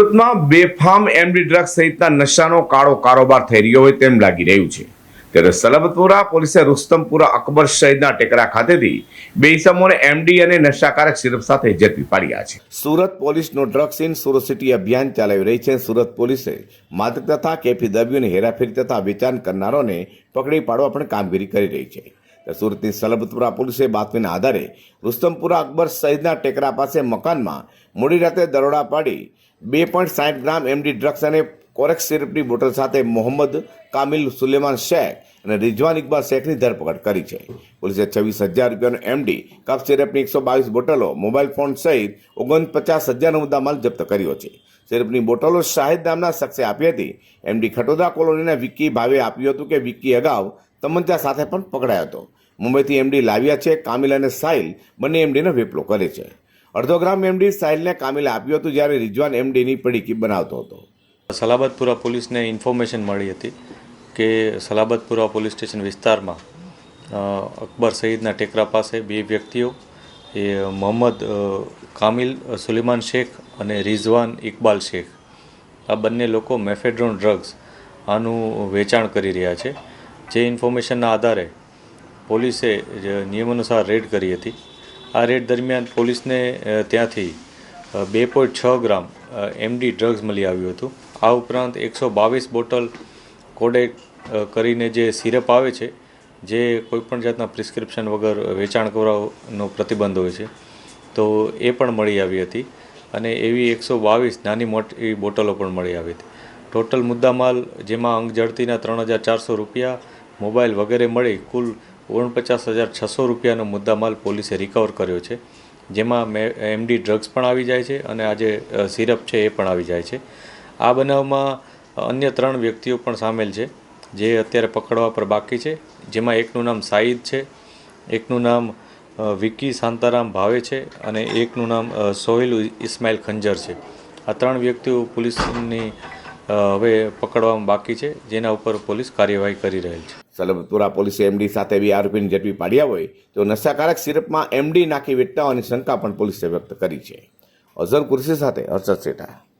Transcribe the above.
સુરતમાં બેફામ MD drugs સહિતના નશાનો કાળો કારોબાર થઈ રહ્યો હોય તેમ લાગી રહ્યું છે. ત્યારે સલબતપુરા પોલીસે રુસ્તમપુરા અકબર શહીદના ટેકરા ખાતેથી બે ઇસમોને એમડી અને નશાકારક સિરપ સાથે ઝડપી પાડ્યા છે. સુરત પોલીસનો ડ્રગ્સ ઇન સુરત સિટી અભિયાન ચલાવી રહી છે. સુરત પોલીસે માદક તથા કેફી દ્રવ્યોને હેરાફેરી તથા વેચાણ કરનારોને પકડી પાડવા પણ કામગીરી કરી રહી છે. સુરતની સલબતપુરા પોલીસે બાતમીના આધારે રુસ્તમપુરા અકબર સહિતના ટેકરા પાસે મકાનમાં મોડી રાતે દરોડા પાડી બે પોઈન્ટ સાઠ ગ્રામ એમડી ડ્રગ્સ અને કોરેક્સ સિરપની બોટલ સાથે મોહમ્મદ કામિલ સુલેમાન શેખ અને રિઝવાન ઇકબાલ શેખની ધરપકડ કરી છે. પોલીસે છવ્વીસ હજાર રૂપિયાનો એમડી, કફ સિરપની એકસો બાવીસ બોટલો, મોબાઈલ ફોન સહિત ઓગણપચાસ હજારનો મુદ્દામાલ જપ્ત કર્યો છે. સિરપની બોટલો શાહિદ નામના શખ્સે આપી હતી. એમડી ખટોદા કોલોનીના વિક્કી ભાવે આપ્યું હતું કે વિક્કી અગાઉ તમંચા સાથે પણ પકડાયો હતો. મુંબઈથી એમડી લાવ્યા છે, કામિલ અને સાહિલ બંને એમડીનો વેપલો કરે છે. અડધો ગ્રામ એમડી સાહિલને કામિલે આપ્યું હતું જ્યારે રિજવાન એમડીની પડીકી બનાવતો હતો. સલાબતપુરા પોલીસને ઇન્ફોર્મેશન મળી હતી કે સલાબતપુરા પોલીસ સ્ટેશન વિસ્તારમાં અકબર સઈદના ટેકરા પાસે બે વ્યક્તિઓ, એ મોહમ્મદ કામિલ, સુલેમાન શેખ અને રિઝવાન ઇકબાલ શેખ. આ બંને લોકો મેફેડ્રોન ડ્રગ્સ આનું વેચાણ કરી રહ્યા છે. જે ઇન્ફોર્મેશનના આધારે પોલીસે જ નિયમાનુસાર રેડ કરી હતી. આ રેડ દરમિયાન પોલીસને ત્યાંથી બે પોઈન્ટ છ ગ્રામ એમડી ડ્રગ્સ મળી આવ્યું હતું. આ ઉપરાંત એકસો બાવીસ બોટલ કોડેક કરીને જે સિરપ આવે છે, જે કોઈપણ જાતના પ્રિસ્ક્રિપ્શન વગર વેચાણ કરવાનો પ્રતિબંધ હોય છે, તો એ પણ મળી આવી હતી અને એવી એકસો બાવીસ નાની મોટી બોટલો પણ મળી આવી હતી. ટોટલ મુદ્દામાલ, જેમાં અંગ જડતીના ત્રણ હજાર ચારસો રૂપિયા મોબાઈલ વગેરે મળી કુલ ઓગણપચાસ હજાર છસો રૂપિયાનો મુદ્દામાલ પોલીસે રિકવર કર્યો છે. જેમાં મે એમડી ડ્રગ્સ પણ આવી જાય છે અને આ જે સિરપ છે એ પણ આવી જાય છે. આ બનાવમાં અન્ય ત્રણ વ્યક્તિઓ પણ સામેલ છે, જે અત્યારે પકડવા પર બાકી છે. જેમાં એકનું નામ સાઈદ છે, એકનું નામ વિકી શાંતારામ ભાવે છે અને એકનું નામ સોહિલ ઇસ્માઇલ ખંજર છે. આ ત્રણ વ્યક્તિઓ પોલીસની હવે પકડવામાં બાકી છે, જેના ઉપર પોલીસ કાર્યવાહી કરી રહેલ છે. સલબતપુરા પોલીસે એમડી સાથે બી આરોપીને ઝડપી પાડ્યા હોય તો નશાકારક સિરપમાં એમડી નાખી વેચતા હોવાની શંકા પણ પોલીસે વ્યક્ત કરી છે. અઝર કુરશી સાથે હર્ષદ શેઠા.